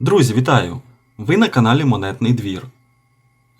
Друзі, вітаю! Ви на каналі Монетний двір.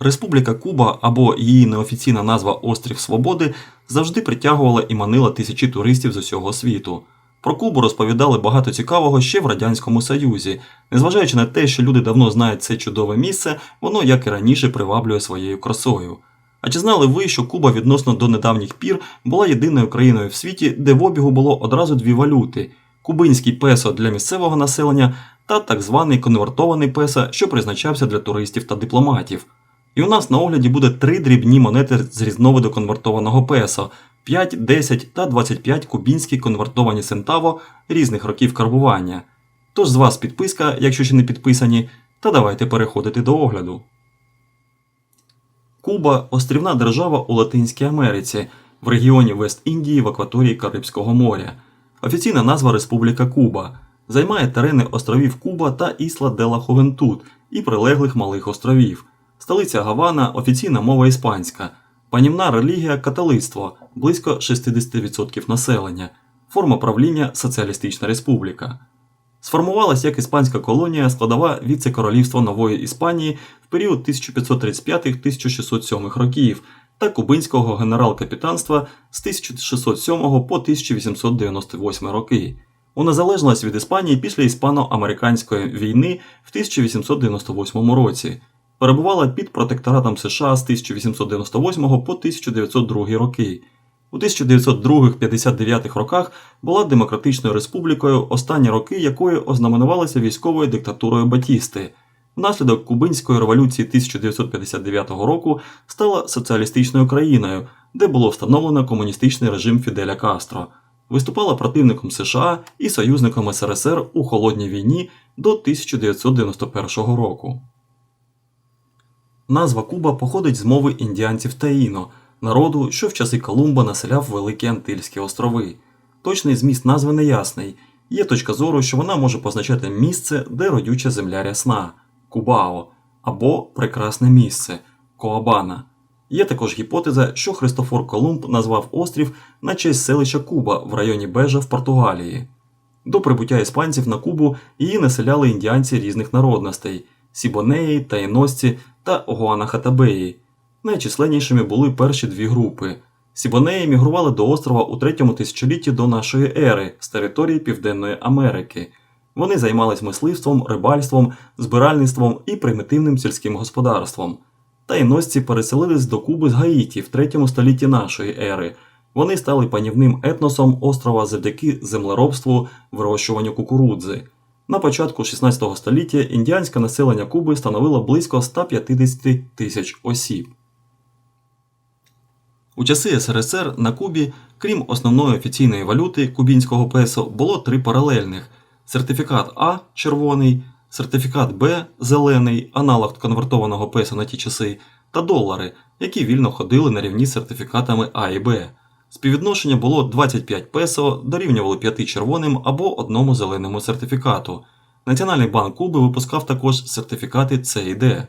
Республіка Куба або її неофіційна назва Острів Свободи завжди притягувала і манила тисячі туристів з усього світу. Про Кубу розповідали багато цікавого ще в Радянському Союзі. Незважаючи на те, що люди давно знають це чудове місце, воно, як і раніше, приваблює своєю красою. А чи знали ви, що Куба відносно до недавніх пір була єдиною країною в світі, де в обігу було одразу дві валюти: кубинський песо для місцевого населення та так званий конвертований песо, що призначався для туристів та дипломатів. І у нас на огляді буде три дрібні монети з різновиду конвертованого песо 5, 10 та 25 кубінські конвертовані центаво різних років карбування. Тож з вас підписка, якщо ще не підписані, та давайте переходити до огляду. Куба острівна держава у Латинській Америці, в регіоні Вест-Індії в акваторії Карибського моря. Офіційна назва Республіка Куба. Займає терени островів Куба та Ісла де ла Хувентуд і прилеглих малих островів. Столиця Гавана, офіційна мова іспанська. Панівна релігія католицтво, близько 60% населення. Форма правління Соціалістична Республіка. Сформувалась як іспанська колонія, складова віце-королівства Нової Іспанії в період 1535-1607 років та кубинського генерал-капітанства з 1607 по 1898 роки. У незалежність від Іспанії після іспано-американської війни в 1898 році. Перебувала під протекторатом США з 1898 по 1902 роки. У 1902-59 роках була демократичною республікою, останні роки якої ознаменувалися військовою диктатурою Батісти. Внаслідок Кубинської революції 1959 року стала соціалістичною країною, де було встановлено комуністичний режим Фіделя Кастро. Виступала противником США і союзником СРСР у холодній війні до 1991 року. Назва Куба походить з мови індіанців Таїно, народу, що в часи Колумба населяв Великі Антильські острови. Точний зміст назви неясний. Є точка зору, що вона може позначати місце, де родюча земля рясна Кубао, або прекрасне місце Коабана. Є також гіпотеза, що Христофор Колумб назвав острів на честь селища Куба в районі Бежа в Португалії. До прибуття іспанців на Кубу її населяли індіанці різних народностей Сібонеї, Таїносці та Гуанахатабеї. Найчисленнішими були перші дві групи. Сібонеї мігрували до острова у третьому тисячолітті до нашої ери з території Південної Америки. Вони займались мисливством, рибальством, збиральництвом і примітивним сільським господарством. Таїносці переселились до Куби з Гаїті в третьому столітті нашої ери. Вони стали панівним етносом острова завдяки землеробству, вирощуванню кукурудзи. На початку 16 століття індіанське населення Куби становило близько 150 тисяч осіб. У часи СРСР на Кубі, крім основної офіційної валюти кубінського песо, було три паралельних: сертифікат А червоний, сертифікат Б зелений, аналог конвертованого песо на ті часи, та долари, які вільно ходили на рівні з сертифікатами А і Б. Співвідношення було 25 песо, дорівнювало 5 червоним або одному зеленому сертифікату. Національний банк Куби випускав також сертифікати С і Д.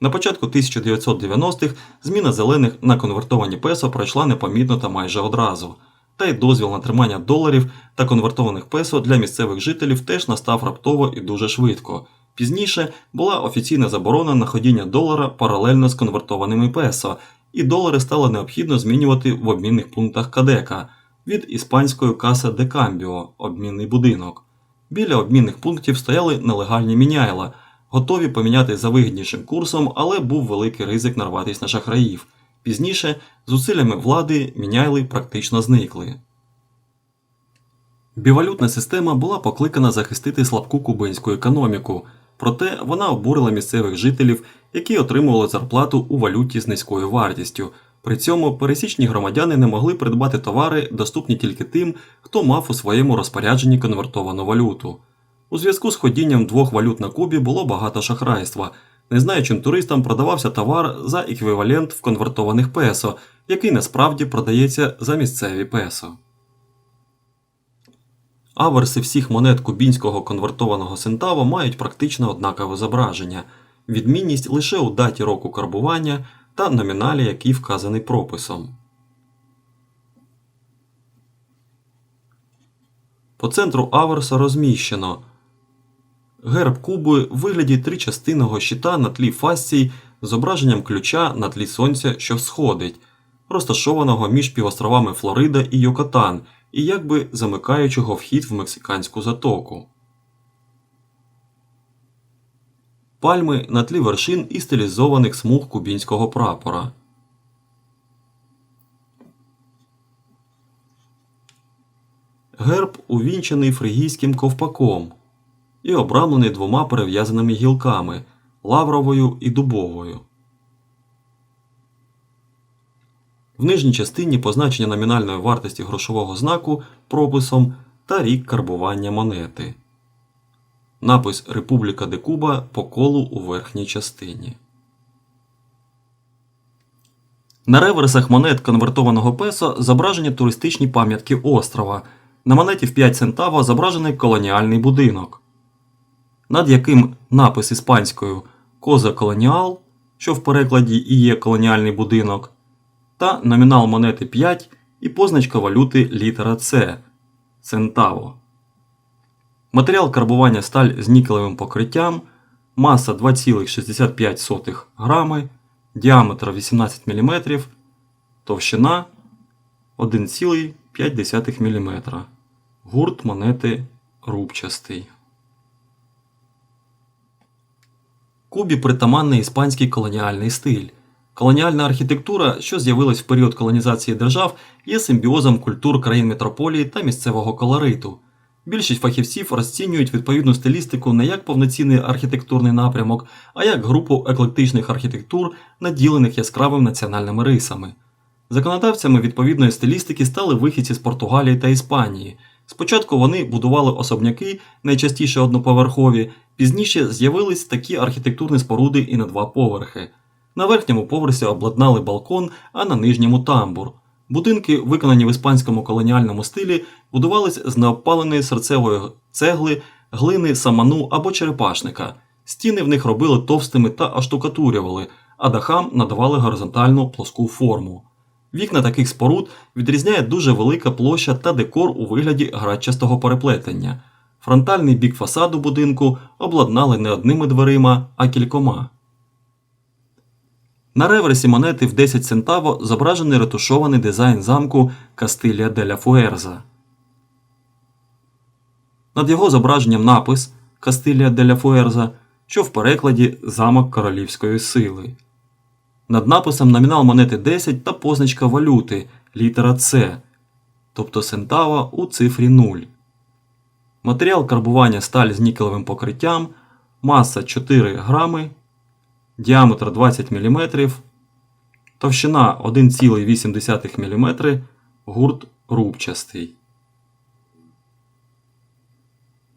На початку 1990-х зміна зелених на конвертовані песо пройшла непомітно та майже одразу. Та й дозвіл на тримання доларів та конвертованих песо для місцевих жителів теж настав раптово і дуже швидко. Пізніше була офіційна заборона на ходіння долара паралельно з конвертованими песо, і долари стало необхідно змінювати в обмінних пунктах Кадека від іспанської каса де Камбіо обмінний будинок. Біля обмінних пунктів стояли нелегальні міняйла, готові поміняти за вигіднішим курсом, але був великий ризик нарватися на шахраїв. Пізніше, зусиллями влади, міняйли практично зникли. Бівалютна система була покликана захистити слабку кубинську економіку, проте вона обурила місцевих жителів, які отримували зарплату у валюті з низькою вартістю. При цьому пересічні громадяни не могли придбати товари, доступні тільки тим, хто мав у своєму розпорядженні конвертовану валюту. У зв'язку з ходінням двох валют на Кубі було багато шахрайства. Незнаючим туристам продавався товар за еквівалент в конвертованих песо, який насправді продається за місцеві песо. Аверси всіх монет кубінського конвертованого сентаво мають практично однакове зображення, відмінність лише у даті року карбування та номіналі, який вказаний прописом. По центру аверса розміщено Герб Куби в вигляді тричастинного щита на тлі фасцій з зображенням ключа на тлі сонця, що всходить, розташованого між півостровами Флорида і Йокатан, і якби замикаючого вхід в мексиканську затоку. Пальми на тлі вершин і стилізованих смуг кубінського прапора. Герб увінчений фригійським ковпаком і обрамлений двома перев'язаними гілками лавровою і дубовою. В нижній частині позначення номінальної вартості грошового знаку прописом та рік карбування монети. Напис Републіка де Куба по колу у верхній частині. На реверсах монет конвертованого песо зображені туристичні пам'ятки острова. На монеті в 5 центаво зображений колоніальний будинок, над яким напис іспанською Коза Колоніал, що в перекладі і є колоніальний будинок, та номінал монети 5 і позначка валюти літера С центаво. Матеріал карбування сталь з нікелевим покриттям, маса 2,65 грами, діаметр 18 мм, товщина 1,5 мм. Гурт монети рубчастий. Кубі притаманний іспанський колоніальний стиль. Колоніальна архітектура, що з'явилась в період колонізації держав, є симбіозом культур країн метрополії та місцевого колориту. Більшість фахівців розцінюють відповідну стилістику не як повноцінний архітектурний напрямок, а як групу еклектичних архітектур, наділених яскравими національними рисами. Законодавцями відповідної стилістики стали вихідці з Португалії та Іспанії. Спочатку вони будували особняки, найчастіше одноповерхові, пізніше з'явились такі архітектурні споруди і на два поверхи. На верхньому поверсі обладнали балкон, а на нижньому тамбур. Будинки, виконані в іспанському колоніальному стилі, будувались з неопаленої серцевої цегли, глини, саману або черепашника. Стіни в них робили товстими та оштукатурювали, а дахам надавали горизонтальну плоску форму. Вікна таких споруд відрізняє дуже велика площа та декор у вигляді градчастого переплетення. Фронтальний бік фасаду будинку обладнали не одними дверима, а кількома. На реверсі монети в 10 центаво зображений ретушований дизайн замку Кастилія деля Фуерза. Над його зображенням напис Кастилія деля Фуерза, що в перекладі Замок королівської сили. Над написом номінал монети 10 та позначка валюти літера С, тобто центава у цифрі 0. Матеріал карбування сталь з нікелевим покриттям, маса 4 грами, діаметр 20 мм, товщина 1,8 мм, гурт рубчастий.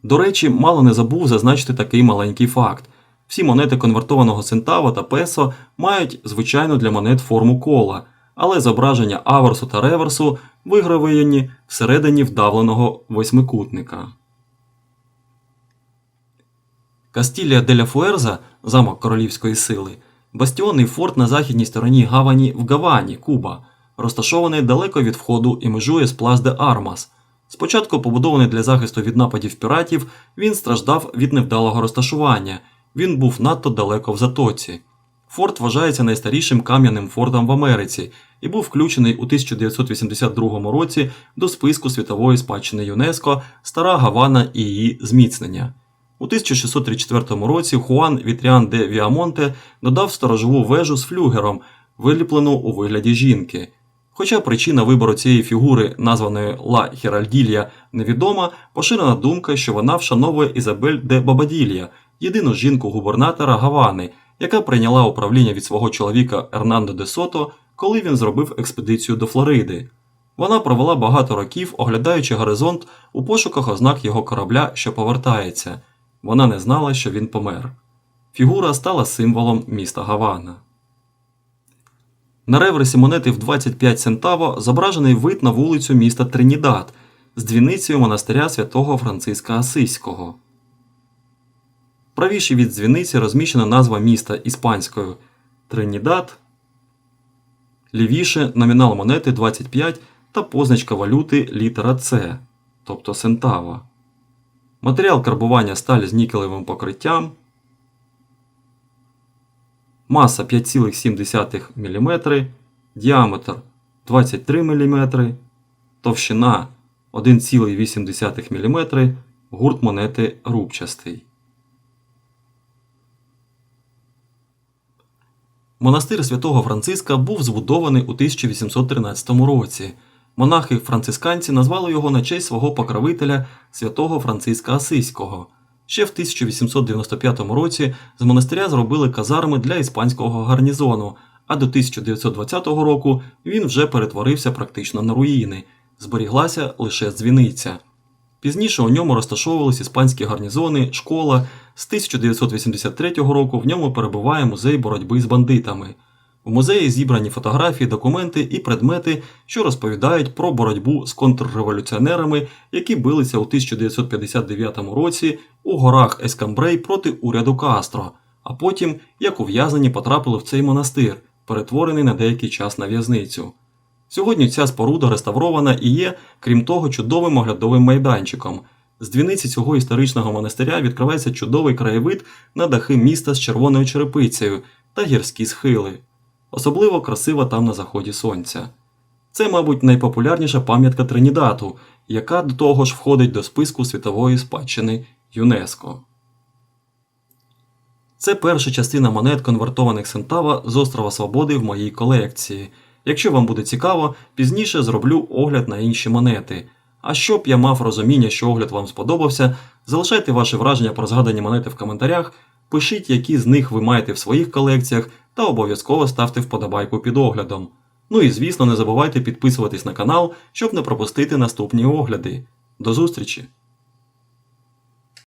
До речі, мало не забув зазначити такий маленький факт. Всі монети конвертованого центаво та песо мають звичайну для монет форму кола, але зображення аверсу та реверсу вигравиyaні всередині вдавленого восьмикутника. Кастілія деля Фуерза, замок королівської сили, бастіонний форт на західній стороні гавані в Гавані, Куба, розташований далеко від входу і межує з Плас де Армас. Спочатку побудований для захисту від нападів піратів, він страждав від невдалого розташування. Він був надто далеко в затоці. Форт вважається найстарішим кам'яним фортом в Америці і був включений у 1982 році до списку світової спадщини ЮНЕСКО Стара Гавана і її зміцнення. У 1634 році Хуан Вітріан де Віамонте додав сторожову вежу з флюгером, виліплену у вигляді жінки. Хоча причина вибору цієї фігури, названої Ла Хіральділія, невідома, поширена думка, що вона вшановує Ізабель де Бабаділія, єдину жінку губернатора Гавани, яка прийняла управління від свого чоловіка Ернандо де Сото, коли він зробив експедицію до Флориди. Вона провела багато років, оглядаючи горизонт у пошуках ознак його корабля, що повертається. Вона не знала, що він помер. Фігура стала символом міста Гавана. На реверсі монети в 25 центаво зображений вид на вулицю міста Тринідад з дзвіницею монастиря святого Франциска Асиського. Правіше від дзвіниці розміщена назва міста іспанською Тринідад, лівіше номінал монети 25 та позначка валюти літера С, тобто Сентава. Матеріал карбування сталь з нікелевим покриттям. Маса 5,7 мм, діаметр 23 мм, товщина 1,8 мм, гурт монети рубчастий. Монастир святого Франциска був збудований у 1813 році. Монахи-францисканці назвали його на честь свого покровителя святого Франциска Асиського. Ще в 1895 році з монастиря зробили казарми для іспанського гарнізону, а до 1920 року він вже перетворився практично на руїни. Зберіглася лише дзвіниця. Пізніше у ньому розташовувались іспанські гарнізони, школа. З 1983 року в ньому перебуває музей боротьби з бандитами. У музеї зібрані фотографії, документи і предмети, що розповідають про боротьбу з контрреволюціонерами, які билися у 1959 році у горах Ескамбрей проти уряду Кастро, а потім, як ув'язнені, потрапили в цей монастир, перетворений на деякий час на в'язницю. Сьогодні ця споруда реставрована і є, крім того, чудовим оглядовим майданчиком. З дзвіниці цього історичного монастиря відкривається чудовий краєвид на дахи міста з червоною черепицею та гірські схили. Особливо красиво там на заході сонця. Це, мабуть, найпопулярніша пам'ятка Тринідату, яка до того ж входить до списку світової спадщини ЮНЕСКО. Це перша частина монет конвертованих Сентава з острова Свободи в моїй колекції. Якщо вам буде цікаво, пізніше зроблю огляд на інші монети. А щоб я мав розуміння, що огляд вам сподобався, залишайте ваші враження про згадані монети в коментарях, пишіть, які з них ви маєте в своїх колекціях, та обов'язково ставте вподобайку під оглядом. Ну і звісно, не забувайте підписуватись на канал, щоб не пропустити наступні огляди. До зустрічі!